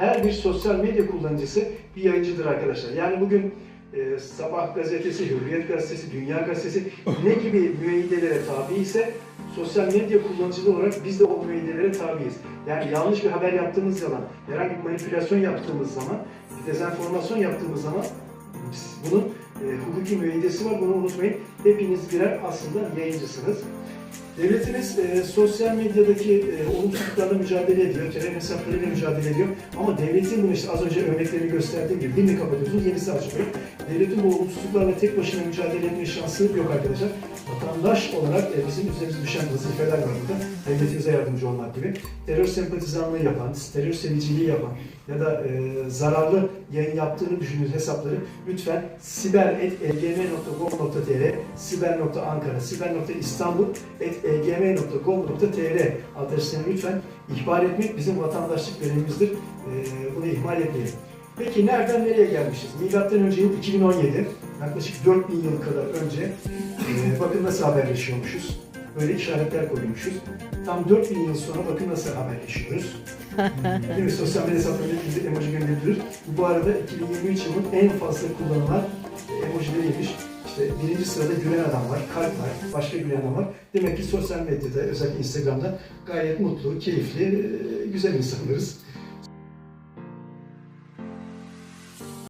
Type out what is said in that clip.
Her bir sosyal medya kullanıcısı bir yayıncıdır arkadaşlar. Yani bugün e, Sabah gazetesi, Hürriyet gazetesi, Dünya gazetesi ne gibi müeyyidelere tabi ise sosyal medya kullanıcıları olarak biz de o müeyyidelere tabiiz. Yani yanlış bir haber yaptığımız zaman, herhangi bir manipülasyon yaptığımız zaman, bir dezenformasyon yaptığımız zaman bunun e, hukuki müeyyidesi var. Bunu unutmayın. Hepiniz birer aslında yayıncısınız. Devletimiz e, sosyal medyadaki e, olumsuzluklarla mücadele ediyor, terör hesaplarıyla mücadele ediyor. Ama devletin işte az önce örneklerini gösterdiğim gibi birini kapatıyorsunuz, yenisi açılıyor. Devletin bu olumsuzluklarla tek başına mücadele etme şansı yok arkadaşlar. Vatandaş olarak e, bizim üzerimize düşen vazifeler var burada. Devletimize yardımcı olmak gibi. Terör sempatizanlığı yapan, terör seviciliği yapan ya da e, zararlı yayın yaptığını düşündüğünüz hesapları lütfen siber.egm.gov.tr, siber.ankara, siber.istanbul.egm.gov.tr adreslerini lütfen ihbar etmek bizim vatandaşlık görevimizdir. E, bunu ihmal etmeyelim. Peki nereden nereye gelmişiz? Milattan önce yıl 2017, yaklaşık 4000 yıl kadar önce e, bakın nasıl haberleşiyormuşuz. Böyle işaretler koymuşuz. Tam 4000 yıl sonra bakın nasıl haberleşiyoruz. Değil mi? Sosyal medya hesaplarına bize emoji gönderilir. Bu arada 2023 yılının en fazla kullanılan e, emojileriymiş. İşte birinci sırada gülen adam var, kalp var, başka gülen adam var. Demek ki sosyal medyada, özellikle Instagram'da gayet mutlu, keyifli, e, güzel insanlarız.